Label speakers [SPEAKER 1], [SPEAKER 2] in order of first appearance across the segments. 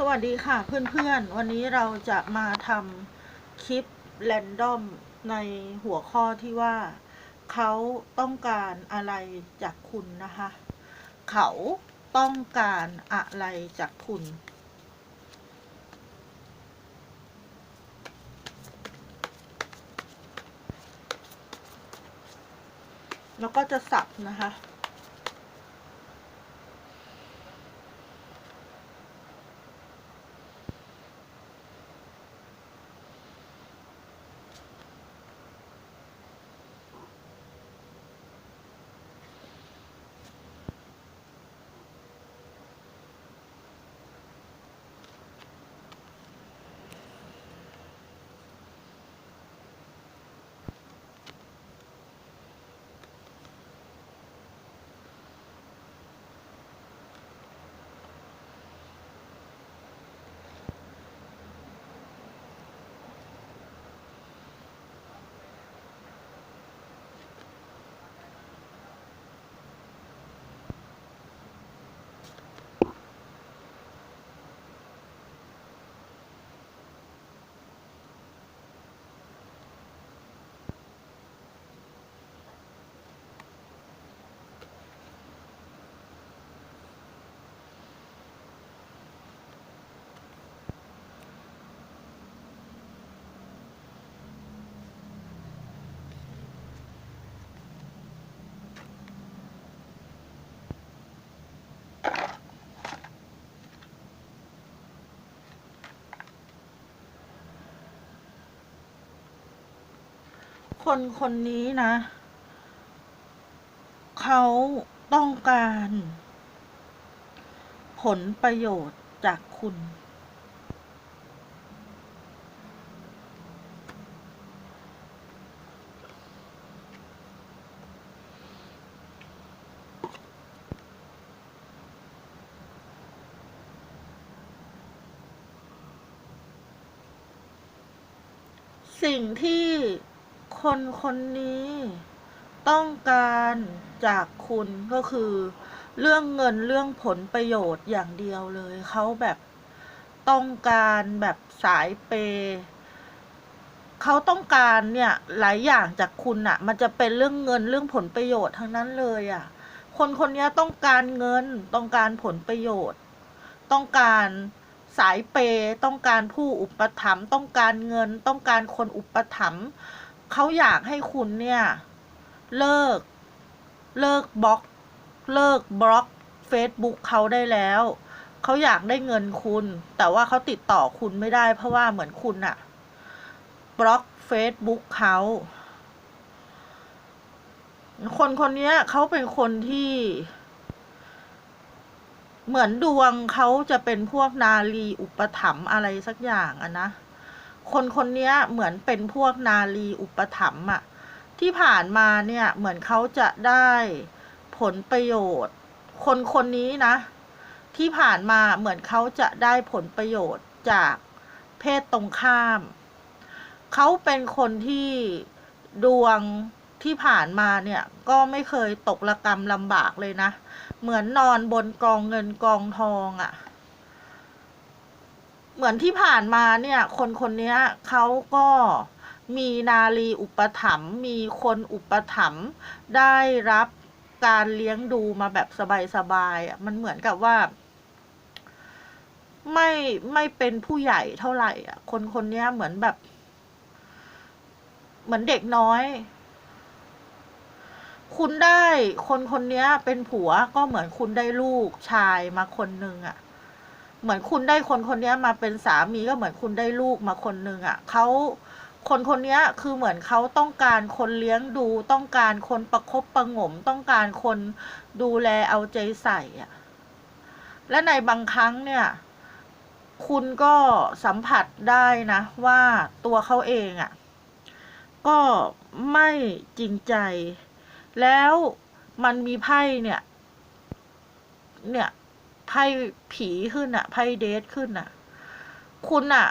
[SPEAKER 1] สวัสดีค่ะเพื่อนๆ วันนี้เราจะมาทำคลิปแรนดอมในหัวข้อที่ว่า เขาต้องการอะไรจากคุณนะคะ เขาต้องการอะไรจากคุณ แล้วก็จะสับนะคะ คนคนนี้นะ เขาต้องการ ผลประโยชน์จากคุณ สิ่งที่ คนคนนี้ ต้องการจากคุณก็คือ เรื่องเงินเรื่องผลประโยชน์อย่างเดียวเลย เขาแบบต้องการแบบสายเปย์เขาต้องการเนี่ยหลายอย่างจากคุณอะมันจะเป็นเรื่องเงินเรื่องผลประโยชน์ทั้งนั้นเลยอะคนคนนี้ต้องการเงินต้องการผลประโยชน์ ต้องการสายเปย์ต้องการผู้อุปถัมภ์ต้องการเงิน ต้องการคนอุปถัมภ์ เขาอยากให้คุณเนี่ย เลิก เลิกบล็อก เลิกบล็อก Facebook เขาได้แล้ว เขาอยากได้เงินคุณ แต่ว่าเขาติดต่อคุณไม่ได้ เพราะว่าเหมือนคุณอะบล็อก Facebook เขาคนคนนี้เขาเป็นคนที่ เหมือนดวงเขาจะเป็นพวกนาลีอุปถัมภ์อะไรสักอย่างอะนะ คนคนนี้เหมือนเป็นพวกนาลีอุปถัมภ์อะที่ผ่านมาเนี่ยเหมือนเขาจะได้ผลประโยชน์ คนคนนี้นะ ที่ผ่านมาเหมือนเขาจะได้ผลประโยชน์จากเพศตรงข้าม เขาเป็นคนที่ดวงที่ผ่านมาเนี่ยก็ไม่เคยตกระกรรมลำบากเลยนะ เหมือนนอนบนกองเงินกองทองอะ่ะ เหมือนที่ผ่านมาเนี่ย คนคนนี้เขาก็มีนาลีอุปถัมภ์มีคนอุปถัมภ์ได้รับการเลี้ยงดูมาแบบสบายๆอะมันเหมือนกับว่า ไม่ไม่เป็นผู้ใหญ่เท่าไหร่ อะ คนคนนี้เหมือนแบบ เหมือนเด็กน้อย คุณได้คนคนนี้เป็นผัวก็เหมือนคุณได้ลูกชายมาคนหนึ่งอะ เหมือนคุณได้คนคนนี้มาเป็นสามีก็เหมือนคุณได้ลูกมาคนหนึ่งอะ่ะเขาคนคนนี้คือเหมือนเขาต้องการคนเลี้ยงดู ต้องการคนประคบประงม ต้องการคนดูแลเอาใจใส่อะ่ะและในบางครั้งเนี่ย คุณก็สัมผัสได้นะว่าตัวเขาเองอะ่ะ ก็ไม่จริงใจ แล้วมันมีไพ่เนี่ย เนี่ย ไพ่ผีขึ้นอะไพ่เดทขึ้นอะคุณอะ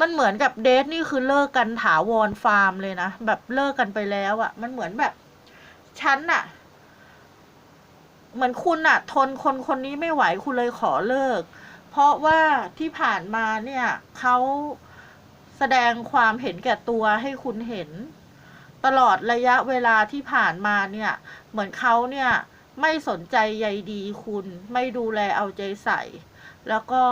[SPEAKER 1] มันเหมือนกับเดทนี่คือเลิกกันถาวรฟาร์มเลยนะ แบบเลิกกันไปแล้วอะมันเหมือนแบบฉันอะเหมือนคุณอะทนคนคนนี้ไม่ไหวคุณเลยขอเลิก เพราะว่าที่ผ่านมาเนี่ยเขาแสดงความเห็นแก่ตัวให้คุณเห็น ตลอดระยะเวลาที่ผ่านมาเนี่ย เหมือนเขาเนี่ย ไม่สนใจใยดีคุณ ไม่ดูแลเอาใจใส่ แล้วก็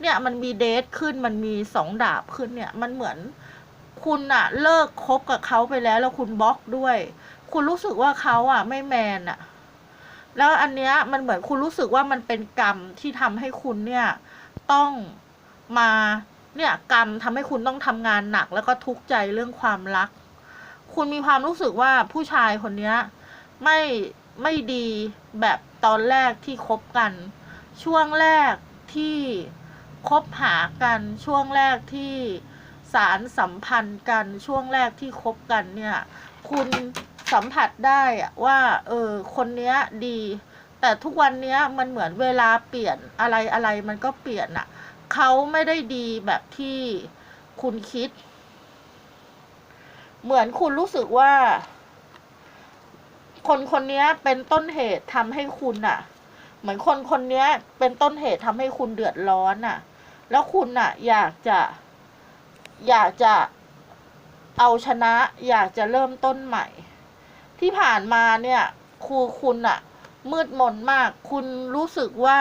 [SPEAKER 1] เนี่ยมันมีเดทขึ้นมันมีสองดาบขึ้นเนี่ยมันเหมือนคุณอะเลิกคบกับเขาไปแล้วแล้วคุณบล็อกด้วย คุณรู้สึกว่าเขาอะไม่แมนอะแล้วอันเนี้ยมันเหมือนคุณรู้สึกว่ามันเป็นกรรมที่ทำให้คุณเนี่ยต้องมาเนี่ยกรรมทำให้คุณต้องทำงานหนัก แล้วก็ทุกข์ใจเรื่องความรัก คุณมีความรู้สึกว่าผู้ชายคนเนี้ยไม่ ไม่ดีแบบตอนแรกที่คบกัน ช่วงแรกที่คบหากันช่วงแรกที่สารสัมพันธ์กันช่วงแรกที่คบกันเนี่ย คุณสัมผัสได้อะว่า เออ คนเนี้ยดี แต่ทุกวันเนี้ยมันเหมือนเวลาเปลี่ยนอะไรอะไรมันก็เปลี่ยนอะเขาไม่ได้ดีแบบที่คุณคิด เหมือนคุณรู้สึกว่า คนคนนี้เป็นต้นเหตุทำให้คุณอะเหมือนคนคนนี้เป็นต้นเหตุทำให้คุณเดือดร้อนอะแล้วคุณอะอยากจะ อยากจะเอาชนะ อยากจะเริ่มต้นใหม่ ที่ผ่านมาเนี่ยครูคุณอะมืดมนมาก คุณรู้สึกว่า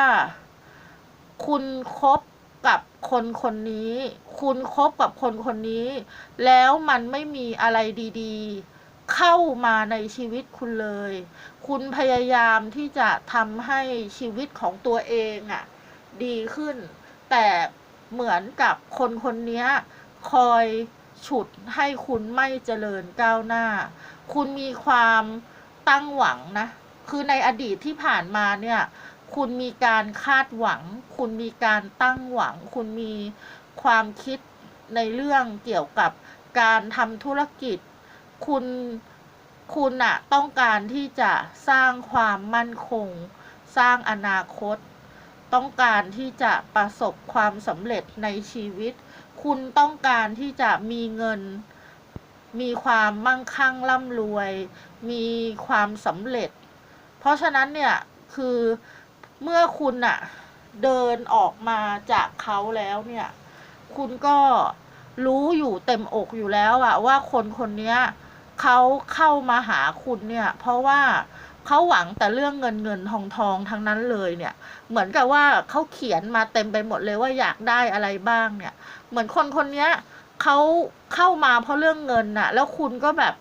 [SPEAKER 1] คุณคบกับคนคนนี้ คุณคบกับคนคนนี้ แล้วมันไม่มีอะไรดี ๆ เข้ามาในชีวิตคุณเลย คุณพยายามที่จะทำให้ชีวิตของตัวเองอะดีขึ้น แต่เหมือนกับคนคนนี้คอยฉุดให้คุณไม่เจริญก้าวหน้า คุณมีความตั้งหวังนะ คือในอดีตที่ผ่านมาเนี่ย คุณมีการคาดหวัง คุณมีการตั้งหวัง คุณมีความคิดในเรื่องเกี่ยวกับการทำธุรกิจ คุณคุณอะต้องการที่จะสร้างความมั่นคง สร้างอนาคต ต้องการที่จะประสบความสำเร็จในชีวิต คุณต้องการที่จะมีเงิน มีความมั่งคั่งร่ำรวย มีความสำเร็จ เพราะฉะนั้นเนี่ยคือเมื่อคุณอะเดินออกมาจากเขาแล้วเนี่ย คุณก็รู้อยู่เต็มอกอยู่แล้วอะว่าคนคนเนี้ย เขาเข้ามาหาคุณเนี่ย เพราะว่าเขาหวังแต่เรื่องเงินเงินทองทองทั้งนั้นเลยเนี่ย เหมือนกับว่าเขาเขียนมาเต็มไปหมดเลยว่าอยากได้อะไรบ้างเนี่ย เหมือนคนคนนี้ยเขาเข้ามาเพราะเรื่องเงินน่ะ แล้วคุณก็แบบ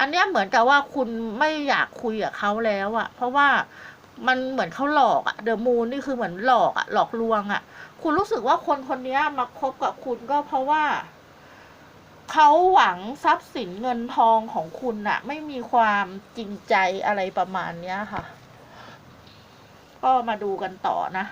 [SPEAKER 1] อันเนี้ยเหมือนกับว่าคุณไม่อยากคุยกับเขาแล้วอะเพราะว่ามันเหมือนเขาหลอกอะเดอะมูนนี่คือเหมือนหลอกอะหลอกลวงอะคุณรู้สึกว่าคนคนนี้มาคบกับคุณก็เพราะว่า เขาหวังทรัพย์สินเงินทองของคุณน่ะ ไม่มีความจริงใจอะไรประมาณเนี้ยค่ะ ก็มาดูกันต่อนะ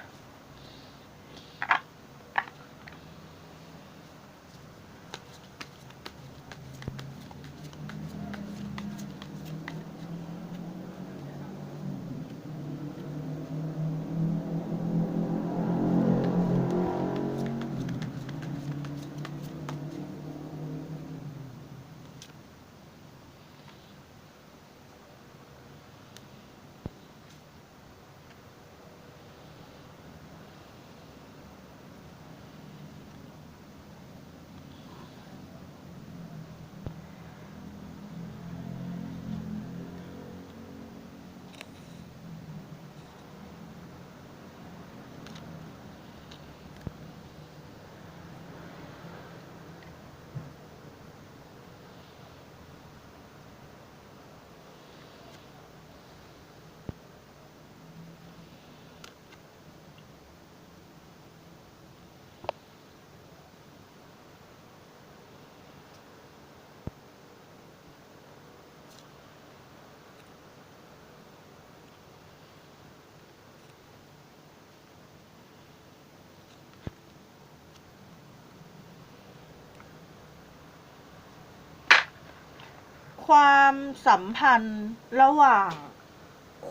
[SPEAKER 1] ความสัมพันธ์ระหว่าง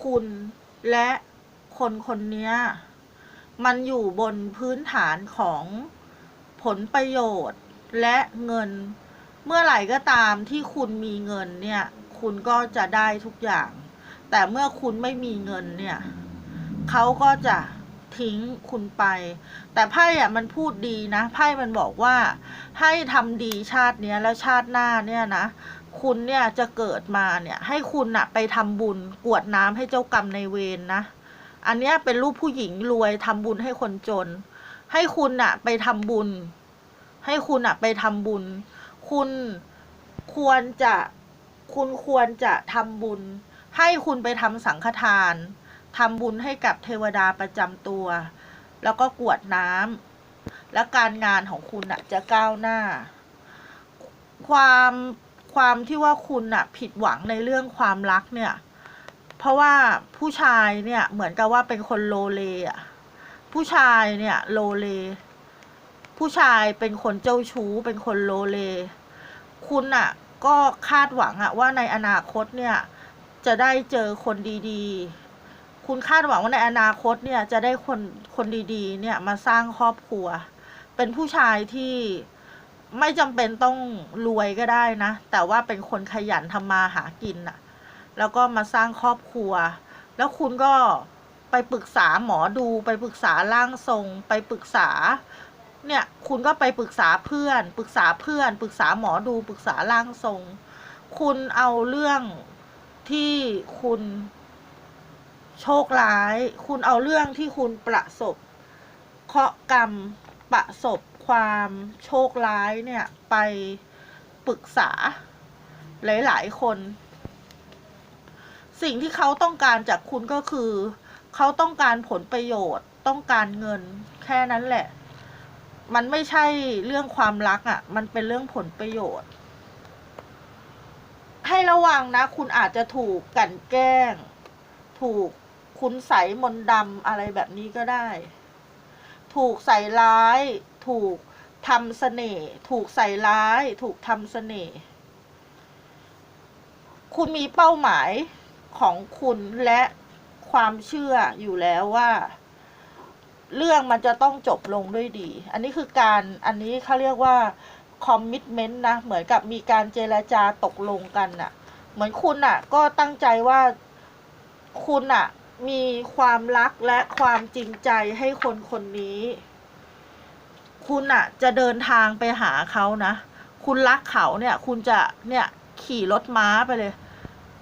[SPEAKER 1] คุณและคนคนนี้มันอยู่บนพื้นฐานของผลประโยชน์และเงิน เมื่อไหร่ก็ตามที่คุณมีเงินเนี่ย คุณก็จะได้ทุกอย่าง แต่เมื่อคุณไม่มีเงินเนี่ยเขาก็จะทิ้งคุณไป แต่ไพ่อะมันพูดดีนะ ไพ่มันบอกว่าให้ทำดีชาตินี้แล้วชาติหน้าเนี่ยนะ คุณเนี่ยจะเกิดมาเนี่ย ให้คุณอะไปทำบุญกวดน้ำให้เจ้ากรรมในเวรนะ อันเนี้ยเป็นรูปผู้หญิงรวยทำบุญให้คนจน ให้คุณอะไปทำบุญ ให้คุณอะไปทำบุญ คุณควรจะคุณควรจะทำบุญ ให้คุณไปทำสังฆทานทำบุญให้กับเทวดาประจำตัว แล้วก็กวดน้ำและการงานของคุณอะจะก้าวหน้า ความ ความที่ว่าคุณอะผิดหวังในเรื่องความรักเนี่ย เพราะว่าผู้ชายเนี่ยเหมือนกับว่าเป็นคนโลเลอะผู้ชายเนี่ยโลเล ผู้ชายเป็นคนเจ้าชู้ เป็นคนโลเล คุณอะก็คาดหวังอะว่าในอนาคตเนี่ยจะได้เจอคนดีๆ คุณคาดหวังว่าในอนาคตเนี่ยจะได้คนคนดีๆ เนี่ยมาสร้างครอบครัว เป็นผู้ชายที่ ไม่จำเป็นต้องรวยก็ได้นะ แต่ว่าเป็นคนขยันทำมาหากินน่ะ แล้วก็มาสร้างครอบครัว แล้วคุณก็ไปปรึกษาหมอดูไปปรึกษาร่างทรง ไปปรึกษา เนี่ยคุณก็ไปปรึกษาเพื่อน ปรึกษาเพื่อน ปรึกษาหมอดูปรึกษาร่างทรง คุณเอาเรื่องที่คุณโชคร้าย คุณเอาเรื่องที่คุณประสบเคราะห์กรรมประสบ ความโชคร้ายเนี่ยไปปรึกษาหลาย ๆ คน สิ่งที่เขาต้องการจากคุณก็คือ เขาต้องการผลประโยชน์ ต้องการเงินแค่นั้นแหละ มันไม่ใช่เรื่องความรักอะ่ะ มันเป็นเรื่องผลประโยชน์ ให้ระวังนะ คุณอาจจะถูกกันแกล้ง ถูกคุณใสยมนดำอะไรแบบนี้ก็ได้ ถูกใส่ร้าย ถูกทำเสน่ห์ถูกใส่ร้าย ถูกทำเสน่ห์คุณมีเป้าหมายของคุณและความเชื่ออยู่แล้วว่า เรื่องมันจะต้องจบลงด้วยดี อันนี้คือการอันนี้เขาเรียกว่าคอมมิ t เมนต์นะ เหมือนกับมีการเจรจาตกลงกันน่ะ เหมือนคุณน่ะ ก็ตั้งใจว่าคุณน่ะ มีความรักและความจริงใจให้คนคนนี้ คุณน่ะจะเดินทางไปหาเขานะ คุณรักเขาเนี่ย คุณจะเนี่ยขี่รถม้าไปเลย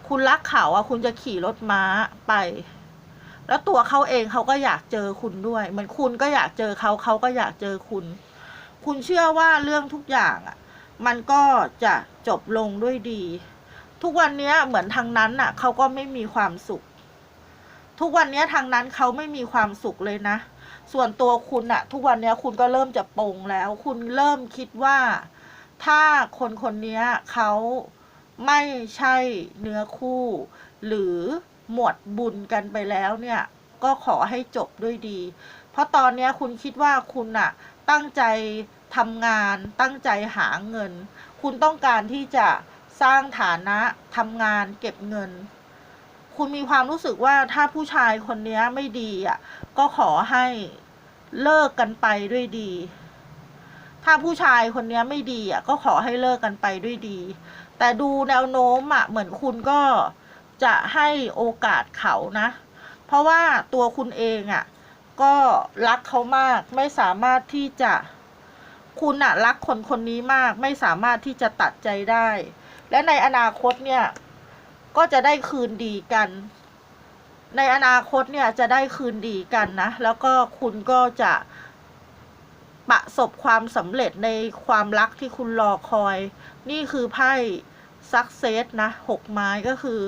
[SPEAKER 1] คุณรักเขาอะคุณจะขี่รถม้าไป แล้วตัวเขาเองเขาก็อยากเจอคุณด้วยเหมือนคุณก็อยากเจอเขาเขาก็อยากเจอคุณ คุณเชื่อว่าเรื่องทุกอย่างอะมันก็จะจบลงด้วยดี ทุกวันนี้เหมือนทางนั้นอะเขาก็ไม่มีความสุข ทุกวันนี้ทางนั้นเขาไม่มีความสุขเลยนะ ส่วนตัวคุณอะทุกวันนี้คุณก็เริ่มจะปงแล้ว คุณเริ่มคิดว่า ถ้าคนคนนี้เขาไม่ใช่เนื้อคู่ หรือหมดบุญกันไปแล้วเนี่ย ก็ขอให้จบด้วยดี เพราะตอนนี้คุณคิดว่าคุณอะตั้งใจทำงานตั้งใจหาเงิน คุณต้องการที่จะสร้างฐานะทำงานเก็บเงิน คุณมีความรู้สึกว่าถ้าผู้ชายคนนี้ไม่ดีอะ ก็ขอให้เลิกกันไปด้วยดี ถ้าผู้ชายคนนี้ไม่ดีอะ ก็ขอให้เลิกกันไปด้วยดี แต่ดูแนวโน้มอะเหมือนคุณก็จะให้โอกาสเขานะ เพราะว่าตัวคุณเองอะ ก็รักเขามากไม่สามารถที่จะคุณอะรักคนคนนี้มากไม่สามารถที่จะตัดใจได้ และในอนาคตเนี่ย ก็จะได้คืนดีกัน ในอนาคตเนี่ยจะได้คืนดีกันนะ แล้วก็คุณก็จะประสบความสำเร็จในความรักที่คุณรอคอย นี่คือไพ่ซักเซสนะหกไม้ก็คือ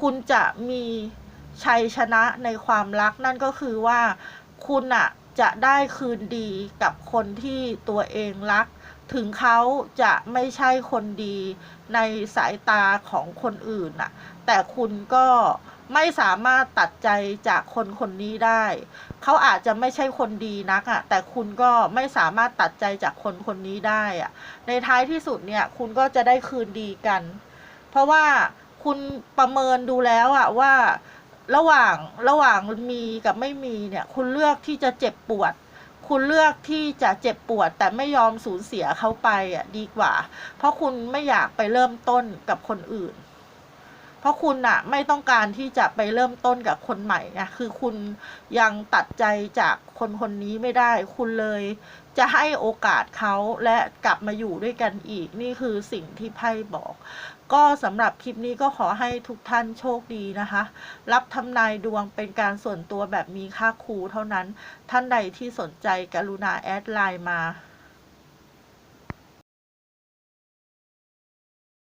[SPEAKER 1] คุณจะมีชัยชนะในความรักนั่นก็คือว่าคุณอะจะได้คืนดีกับคนที่ตัวเองรัก ถึงเขาจะไม่ใช่คนดีในสายตาของคนอื่นน่ะ แต่คุณก็ไม่สามารถตัดใจจากคนคนนี้ได้ เขาอาจจะไม่ใช่คนดีนักอะ่ะ แต่คุณก็ไม่สามารถตัดใจจากคนคนนี้ได้อะ่ะ ในท้ายที่สุดเนี่ย คุณก็จะได้คืนดีกัน เพราะว่าคุณประเมินดูแล้วอะว่า ระหว่างระหว่างมีกับไม่มีเนี่ย คุณเลือกที่จะเจ็บปวด คุณเลือกที่จะเจ็บปวด แต่ไม่ยอมสูญเสียเขาไปอะดีกว่า เพราะคุณไม่อยากไปเริ่มต้นกับคนอื่น เพราะคุณอะไม่ต้องการที่จะไปเริ่มต้นกับคนใหม่ไงคือคุณยังตัดใจจากคนคนนี้ไม่ได้ คุณเลยจะให้โอกาสเขาและกลับมาอยู่ด้วยกันอีก นี่คือสิ่งที่ไพ่บอก ก็สำหรับคลิปนี้ก็ขอให้ทุกท่านโชคดีนะคะ รับทำนายดวงเป็นการส่วนตัวแบบมีค่าครูเท่านั้น ท่านใดที่สนใจกรุณาแอดไลน์มา